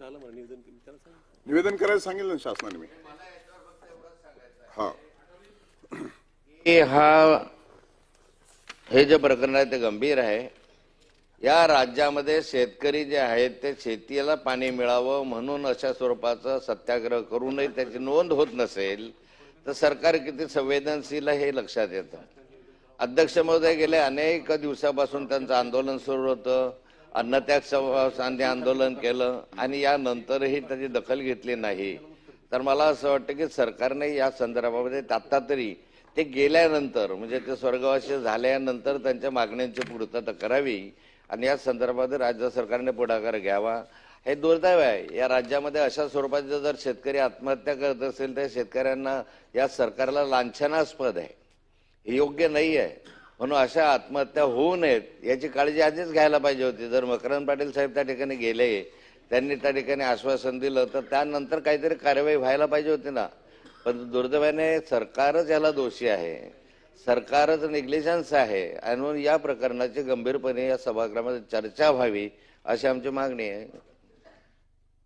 झालं मला निवेदन केलं त्याला सांगा. निवेदन करायला सांगितलं ना शासनाने मी. हा. की हा हे जे प्रकरण आहे ते गंभीर आहे. या राज्यामध्ये शेतकरी जे आहेत ते शेतीला पाणी मिळावं म्हणून अशा स्वरूपाचं सत्याग्रह करूनही त्याची नोंद होत नसेल तर सरकार किती संवेदनशील आहे हे लक्षात येतं. अध्यक्ष महोदय गेले अनेक दिवसापासून त्यांचं आंदोलन सुरू होतं. अन्नत्याग सांधे आंदोलन केलं आणि यानंतरही त्याची दखल घेतली नाही. तर मला असं वाटतं की सरकारने या संदर्भामध्ये आत्ता तरी ते गेल्यानंतर म्हणजे ते स्वर्गवासी झाल्यानंतर त्यांच्या मागण्यांची पूर्तता करावी आणि या संदर्भात राज्य सरकारने पुढाकार घ्यावा. हे दुर्दैव आहे. या राज्यामध्ये अशा स्वरूपाचे जर शेतकरी आत्महत्या करत असेल तर शेतकऱ्यांना या सरकारला लांछनास्पद आहे. हे योग्य नाही आहे. म्हणून अशा आत्महत्या होऊ नयेत याची काळजी आधीच घ्यायला पाहिजे होती. जर मकरंद पाटील साहेब त्या ठिकाणी गेले त्यांनी त्या ठिकाणी आश्वासन दिलं तर त्यानंतर काहीतरी कार्यवाही व्हायला पाहिजे होती ना. पण दुर्दैवाने सरकारच याला दोषी आहे. सरकारच निग्लिजन्स आहे. आणि म्हणून या प्रकरणाची गंभीरपणे या सभागृहामध्ये चर्चा व्हावी अशी आमची मागणी आहे.